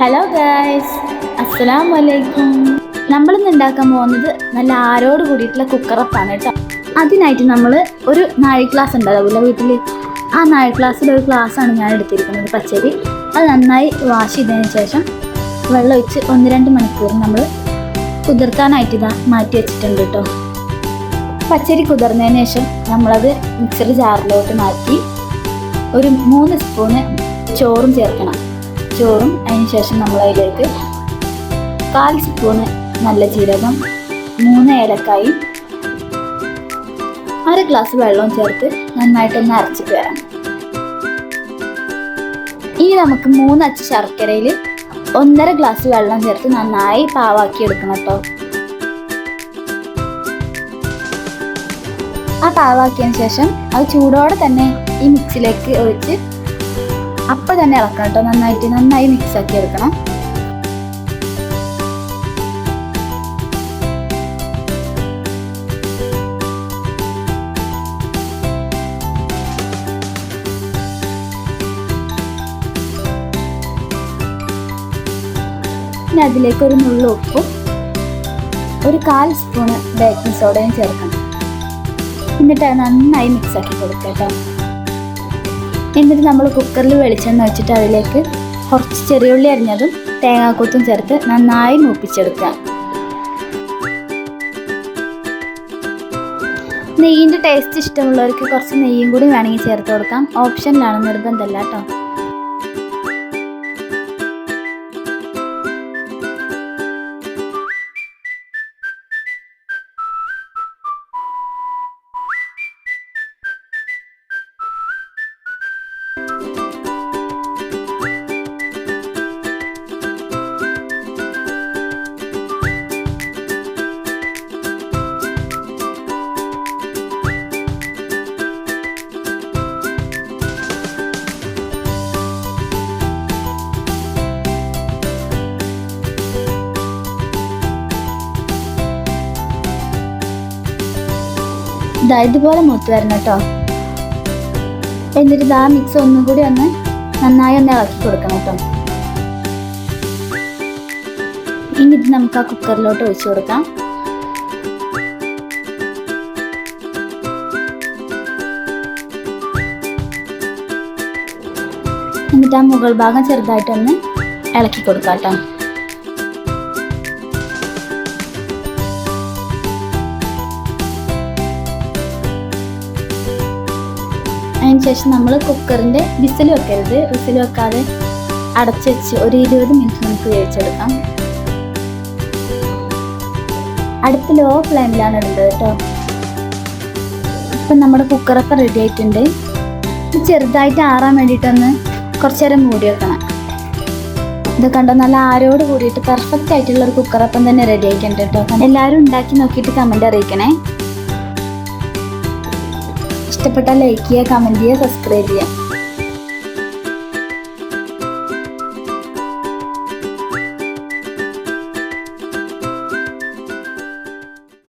Hello guys അസ്സലാം വലൈക്കും നമ്മളിന്ന് ഉണ്ടാക്കാൻ പോകുന്നത് നല്ല ആരോട് കൂടിയിട്ടുള്ള കുക്കറപ്പാണ് കേട്ടോ. അതിനായിട്ട് നമ്മൾ ഒരു നാഴി ഗ്ലാസ് ഉണ്ടാവില്ല വീട്ടിൽ ആ നാഴി ഗ്ലാസ്സിൽ ഒരു ഗ്ലാസ്സാണ് ഞാൻ എടുത്തിരിക്കുന്നത് പച്ചരി. അത് നന്നായി വാഷ് ചെയ്തതിന് ശേഷം വെള്ളം ഒഴിച്ച് ഒന്ന് രണ്ട് മണിക്കൂർ നമ്മൾ കുതിർക്കാനായിട്ട് ഇതാ മാറ്റി വെച്ചിട്ടുണ്ട് കേട്ടോ. പച്ചരി കുതിർന്നതിന് ശേഷം നമ്മളത് മിക്സർ ജാറിലോട്ട് മാറ്റി ഒരു മൂന്ന് സ്പൂണ് ചോറും ചേർക്കണം. ചോറും അതിന് ശേഷം നമ്മൾ അതിലേക്ക് കാൽ സ്പൂണ് നല്ല ജീരകം മൂന്ന് ഏലക്കായും അര ഗ്ലാസ് വെള്ളവും ചേർത്ത് നന്നായിട്ടൊന്ന് അരച്ചിട്ട് വരാം. ഇനി നമുക്ക് മൂന്ന് അച്ച് ശർക്കരയിൽ ഒന്നര ഗ്ലാസ് വെള്ളം ചേർത്ത് നന്നായി പാവാക്കി എടുക്കണം കേട്ടോ. ആ പാവാക്കിയതിന് ശേഷം അത് ചൂടോടെ തന്നെ ഈ മിക്സിലേക്ക് ഒഴിച്ച് അപ്പം തന്നെ ഇളക്കണം കേട്ടോ. നന്നായിട്ട് നന്നായി മിക്സ് ആക്കി എടുക്കണം. പിന്നെ അതിലേക്ക് ഒരു നുള്ള ഉപ്പും ഒരു കാൽ സ്പൂണ് ബേക്കിംഗ് സോഡയും ചേർക്കണം. എന്നിട്ട് നന്നായി മിക്സ് ആക്കി കൊടുക്കുക കേട്ടോ. എന്നിട്ട് നമ്മൾ കുക്കറിൽ വെളിച്ചെണ്ണ വെച്ചിട്ട് അതിലേക്ക് കുറച്ച് ചെറിയുള്ളി അരിഞ്ഞതും തേങ്ങാക്കൂത്തും ചേർത്ത് നന്നായി മൂപ്പിച്ചെടുക്കുക. നെയ്യിന്റെ ടേസ്റ്റ് ഇഷ്ടമുള്ളവർക്ക് കുറച്ച് നെയ്യും കൂടി വേണമെങ്കിൽ ചേർത്ത് കൊടുക്കാം. ഓപ്ഷനിലാണ് നിർബന്ധമല്ല കേട്ടോ. ഇതാ ഇതുപോലെ മൂത്ത് വരണം കേട്ടോ. എന്നിട്ട് ഇതാ മിക്സ് ഒന്നും കൂടി ഒന്ന് നന്നായി ഒന്ന് ഇളക്കി കൊടുക്കണം കേട്ടോ. എന്നിട്ട് നമുക്ക് ആ കുക്കറിലോട്ട് ഒഴിച്ചു കൊടുക്കാം. എന്നിട്ട് ആ മുകൾ ഭാഗം ചെറുതായിട്ടൊന്ന് ഇളക്കി കൊടുക്കാം കേട്ടോ. അതിന് ശേഷം നമ്മൾ കുക്കറിന്റെ വിസിൽ വെക്കരുത്. വിസിൽ വെക്കാതെ അടച്ച് വെച്ച് ഒരു ഇരുപത് മിനിറ്റ് നമുക്ക് വേവിച്ചെടുക്കാം. അടുത്ത് ലോ ഫ്ലെയിമിലാണ് ഇടുന്നത് കേട്ടോ. ഇപ്പം നമ്മുടെ കുക്കറൊക്കെ റെഡി ആയിട്ടുണ്ട്. ചെറുതായിട്ട് ആറാൻ വേണ്ടിയിട്ടൊന്ന് കുറച്ചു നേരം മൂടി വെക്കണം. ഇത് കണ്ടോ നല്ല ആരോട് കൂടിയിട്ട് പെർഫെക്റ്റ് ആയിട്ടുള്ള ഒരു കുക്കറപ്പം തന്നെ റെഡി ആയിട്ടുണ്ട് കേട്ടോ. എല്ലാവരും ഉണ്ടാക്കി നോക്കിയിട്ട് കമന്റ് അറിയിക്കണേ. ഇഷ്ടപ്പെട്ടാൽ ലൈക്ക് ചെയ്യുക കമന്റ് ചെയ്യുക സബ്സ്ക്രൈബ് ചെയ്യുക.